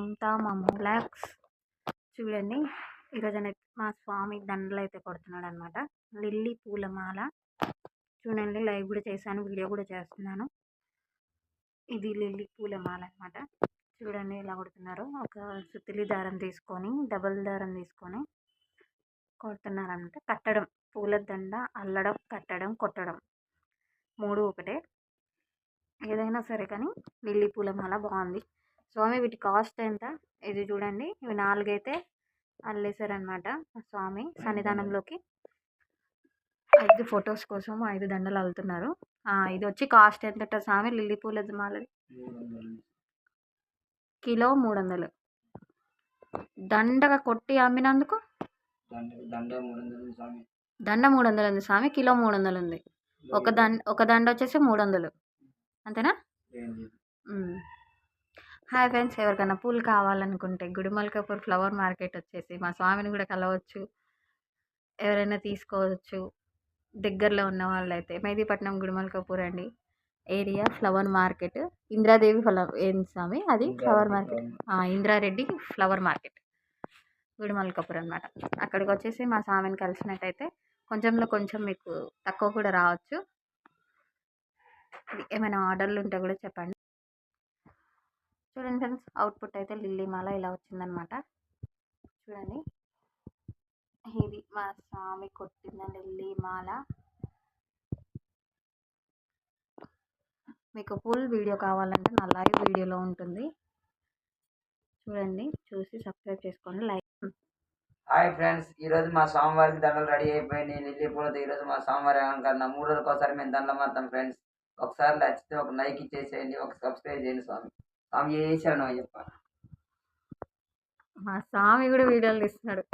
మమతా మమ్లాక్స్ చూడండి. ఈరోజు మా స్వామి దండలు అయితే కొడుతున్నాడు అనమాట లిల్లీ పూలమాల చూడండి లైవ్ కూడా చేశాను వీడియో కూడా చేస్తున్నాను. ఇది లిల్లీ పూలమాల అనమాట చూడండి ఎలా కొడుతున్నారు. ఒక సుత్తిలి దారం తీసుకొని డబల్ దారం తీసుకొని కొడుతున్నారనమాట కట్టడం పూల దండ అల్లడం కట్టడం కొట్టడం. మూడు ఒకటే. ఏదైనా సరే కానీ లిల్లీ పూలమాల బాగుంది. స్వామి వీటి కాస్ట్ ఎంత? ఇది చూడండి. ఇవి నాలుగైతే అల్లేశారనమాట స్వామి సన్నిధానంలోకి. ఐదు ఫొటోస్ కోసం ఐదు దండలు అల్లుతున్నారు. ఇది వచ్చి కాస్ట్ ఎంత స్వామి? లిల్లీ పూల మాలది కిలో మూడు వందలు దండగా కొట్టి అమ్మినందుకు? దండ మూడు వందలు ఉంది స్వామి. కిలో మూడు వందలు ఉంది ఒక దండ ఒక దండ వచ్చేసి మూడు వందలు అంతేనా హాయ్ ఫ్రెండ్స్ ఎవరికైనా పూలు కావాలనుకుంటే గుడిమల్కాపూర్ ఫ్లవర్ మార్కెట్ వచ్చేసి మా స్వామిని కూడా కలవచ్చు. ఎవరైనా తీసుకోవచ్చు. దగ్గరలో ఉన్న వాళ్ళైతే మెహదీపట్నం గుడిమల్కాపూర్ అండి. Area flower market. Indradevi flower ఏంది స్వామి అది? Flower market. Indrareddy flower market. Gudimalkapur అనమాట అక్కడికి వచ్చేసి మా స్వామిని కలిసినట్టయితే కొంచెంలో కొంచెం మీకు తక్కువ కూడా రావచ్చు. ఏమైనా ఆర్డర్లు ఉంటే కూడా చెప్పండి. చూడండి ఫ్రెండ్స్ అవుట్పుట్ అయితే లిల్లీ మాల ఇలా వచ్చిందనమాట. చూడండి. ఇది మా స్వామి కొట్టిన లిల్లీ మాల. మీకు ఫుల్ వీడియో కావాలంటే నా లైవ్ వీడియోలో ఉంటుంది. చూడండి చూసి సబ్స్క్రైబ్ చేసుకోండి లైక్ హాయ్ ఫ్రెండ్స్ ఈరోజు మా స్వామివారికి దండలు రెడీ అయిపోయింది లిల్లీ పూలతో ఈరోజు మా స్వామివారి అలంకరణ. మూడు రోజులకోసారి మేము దండం మాత్రం ఫ్రెండ్స్ ఒకసారి నచ్చితే ఒక లైక్ ఇచ్చేసేయండి ఒక సబ్స్క్రైబ్ చేయండి స్వామి. స్వామి ఏ చేశాను చెప్పాలి మా స్వామి కూడా వీడియోలు తీస్తున్నాడు.